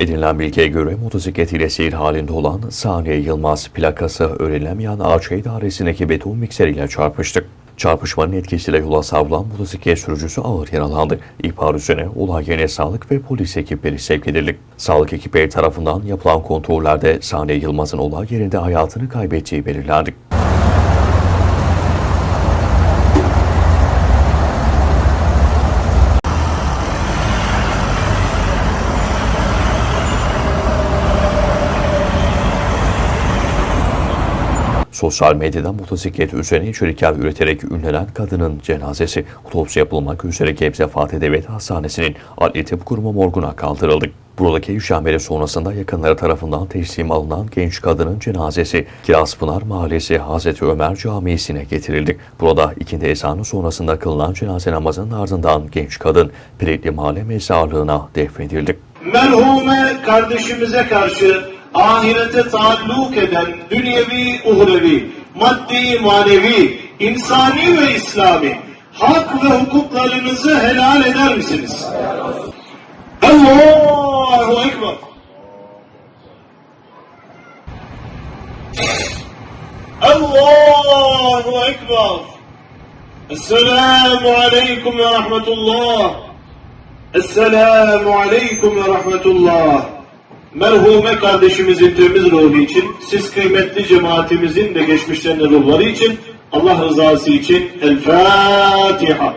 Edinilen bilgiye göre motosikletiyle seyir halinde olan Saniye Yılmaz plakası öğrenilemeyen ağaç idaresindeki beton mikseriyle çarpıştı. Çarpışmanın etkisiyle yola savrulan motosiklet sürücüsü ağır yaralandı. İhbar üzerine olay yerine sağlık ve polis ekipleri sevk edildi. Sağlık ekipleri tarafından yapılan kontrollerde Saniye Yılmaz'ın olay yerinde hayatını kaybettiği belirlendi. Sosyal medyadan motosiklet üzerine içerikler üreterek ünlenen kadının cenazesi otopsi yapılmak üzere Gebze Fatih Devlet Hastanesi'nin Adli Tıp Kurumu morguna kaldırıldı. Buradaki işlemleri sonrasında yakınları tarafından teslim alınan genç kadının cenazesi Kirazpınar Mahallesi Hazreti Ömer Camii'sine getirildi. Burada ikindi ezanı sonrasında kılınan cenaze namazının ardından genç kadın Piritli Mahalle Mezarlığı'na defnedildi. merhume kardeşimize karşı ahirete taalluk eden dünyevi, uhrevi, maddi, manevi, insani ve İslami hak ve hukuklarınızı helal eder misiniz? Allahu Ekber. Allahu Ekber. Esselamu Aleyküm ve Rahmetullah. Esselamu Aleyküm ve Rahmetullah. Merhume kardeşimizin temiz ruhu için, siz kıymetli cemaatimizin de geçmişlerinin ruhları için, Allah rızası için El Fatiha.